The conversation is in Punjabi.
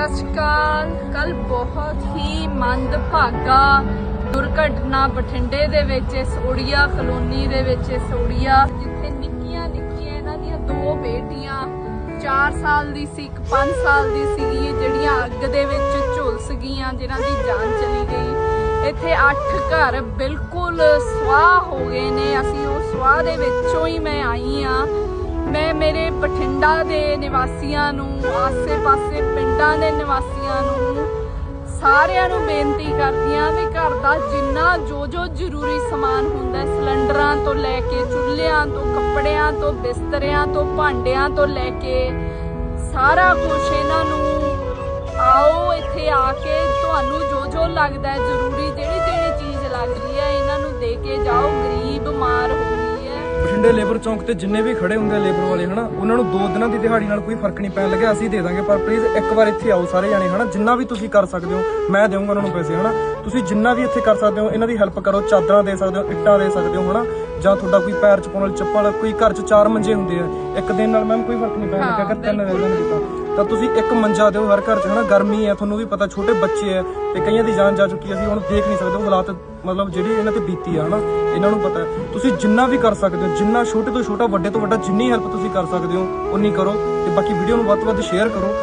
ਸਤਿ ਸ਼੍ਰੀ ਅਕਾਲ। ਕੱਲ ਬਹੁਤ ਹੀ ਮੰਦਭਾਗਾ ਦੁਰਘਟਨਾ ਬਠਿੰਡੇ ਦੇ ਵਿੱਚ, ਇਸ ਉੜੀਆ ਕਲੋਨੀ ਦੇ ਵਿੱਚ, ਇਸ ਉੜੀਆ ਜਿੱਥੇ ਨਿੱਕੀਆਂ ਨਿੱਕੀਆਂ ਇਹਨਾਂ ਦੀਆਂ ਦੋ ਬੇਟੀਆਂ 4 ਸਾਲ ਦੀ ਸੀ, ਇੱਕ 5 ਸਾਲ ਦੀ ਸੀਗੀ, ਜਿਹੜੀਆਂ ਅੱਗ ਦੇ ਵਿੱਚ ਝੁਲਸ ਗਈਆਂ, ਜਿਨ੍ਹਾਂ ਦੀ ਜਾਨ ਚਲੀ ਗਈ। ਇੱਥੇ 8 ਘਰ ਬਿਲਕੁਲ ਸਵਾਹ ਹੋ ਗਏ ਨੇ। ਅਸੀਂ ਉਹ ਸਵਾਹ ਦੇ ਵਿੱਚੋਂ ਹੀ ਮੈਂ ਆਈ ਆ ਮੈਂ ਮੇਰੇ ਬਠਿੰਡਾ ਦੇ ਨਿਵਾਸੀਆਂ ਨੂੰ, ਆਸੇ-ਪਾਸੇ ਪਿੰਡਾਂ ਦੇ ਨਿਵਾਸੀਆਂ ਨੂੰ ਸਾਰਿਆਂ ਨੂੰ ਬੇਨਤੀ ਕਰਦੀ ਆ ਵੀ ਘਰ ਦਾ ਜਿੰਨਾ ਜੋ ਜੋ ਜ਼ਰੂਰੀ ਸਮਾਨ ਹੁੰਦਾ ਸਿਲੰਡਰਾਂ ਤੋਂ ਲੈ ਕੇ, ਚੁੱਲ੍ਹਿਆਂ ਤੋਂ, ਕੱਪੜਿਆਂ ਤੋਂ, ਬਿਸਤਰਿਆਂ ਤੋਂ, ਭਾਂਡਿਆਂ ਤੋਂ ਲੈ ਕੇ ਸਾਰਾ ਕੁਝ ਇਹਨਾਂ ਨੂੰ ਆਓ ਇੱਥੇ ਆ ਕੇ ਤੁਹਾਨੂੰ ਜੋ ਜੋ ਲੱਗਦਾ ਜ਼ਰੂਰੀ ਜਿਹੜੇ ਬਠਿੰਡੇ ਲੇਬਰ ਚੌਂਕ ਤੇ ਜਿੰਨੇ ਵੀ ਖੜੇ ਹੁੰਦੇ ਲੇਬਰ ਵਾਲੇ, ਹਨਾ, ਉਹਨਾਂ ਨੂੰ ਦੋ ਦਿਨਾਂ ਦੀ ਦਿਹਾੜੀ ਨਾਲ ਕੋਈ ਫ਼ਰਕ ਨਹੀਂ ਪੈਣ ਲੱਗਿਆ, ਅਸੀਂ ਦੇ ਦਾਂਗੇ। ਪਰ ਪਲੀਜ਼ ਇੱਕ ਵਾਰ ਇੱਥੇ ਆਓ ਸਾਰੇ ਜਾਣੇ, ਹਨਾ, ਜਿੰਨਾ ਵੀ ਤੁਸੀਂ ਕਰ ਸਕਦੇ ਹੋ, ਮੈਂ ਦੇਵਾਂਗਾ ਉਹਨਾਂ ਨੂੰ ਪੈਸੇ, ਹਨਾ। ਤੁਸੀਂ ਜਿੰਨਾ ਵੀ ਇੱਥੇ ਕਰ ਸਕਦੇ ਹੋ, ਇਹਨਾਂ ਦੀ ਹੈਲਪ ਕਰੋ, ਚਾਦਰਾਂ ਦੇ ਸਕਦੇ ਹੋ, ਇੱਟਾਂ ਦੇ ਸਕਦੇ ਹੋ, ਹਨਾ। ਜਾਂ ਤੁਹਾਡਾ ਕੋਈ ਪੈਰ ਚ ਪਾਉਣ ਵਾਲੀ ਚੱਪਲ ਕੋਈ ਘਰ ਚ ਚਾਰ ਮੰਜੇ ਹੁੰਦੇ ਆ ਇੱਕ ਦਿਨ ਨਾਲ ਮੈਮ ਕੋਈ ਫ਼ਰਕ ਨਹੀਂ ਪੈਣ ਲੱਗਿਆ ਅਗਰ ਤਿੰਨ ਰਹਿ ਜਾਣਗੇ ਤਾਂ। ਤਾਂ ਤੁਸੀਂ ਇੱਕ ਮੰਜਾ ਦਿਓ ਹਰ ਘਰ ਚ ਹਨਾ ਗਰਮੀ ਹੈ ਤੁਹਾਨੂੰ ਵੀ ਪਤਾ ਛੋਟੇ ਬੱਚੇ ਆ ਤੇ ਕਈਆਂ ਦੀ ਜਾਨ ਜਾ ਚੁੱਕੀ ਹੈ, ਅਸੀਂ ਹੁਣ ਦੇਖ ਨਹੀਂ ਸਕਦੇ ਉਹ ਹਾਲਾਤ ਮਤਲਬ ਜਿਹੜੀ ਇਹਨਾਂ ਤੇ ਬੀਤੀ ਆ ਹਨਾ ਇਹਨਾਂ ਨੂੰ ਪਤਾ ਤੁਸੀਂ ਜਿੰਨਾ ਵੀ ਕਰ ਸਕਦੇ ਹੋ ਜਿੰਨਾ ਛੋਟੇ ਤੋਂ ਛੋਟਾ ਵੱਡੇ ਤੋਂ ਵੱਡਾ ਜਿੰਨੀ ਹੈਲਪ ਤੁਸੀਂ ਕਰ ਸਕਦੇ ਹੋ ਉਨੀ ਕਰੋ ਤੇ ਬਾਕੀ ਵੀਡੀਓ ਨੂੰ ਵੱਧ ਤੋਂ ਵੱਧ ਸ਼ੇਅਰ ਕਰੋ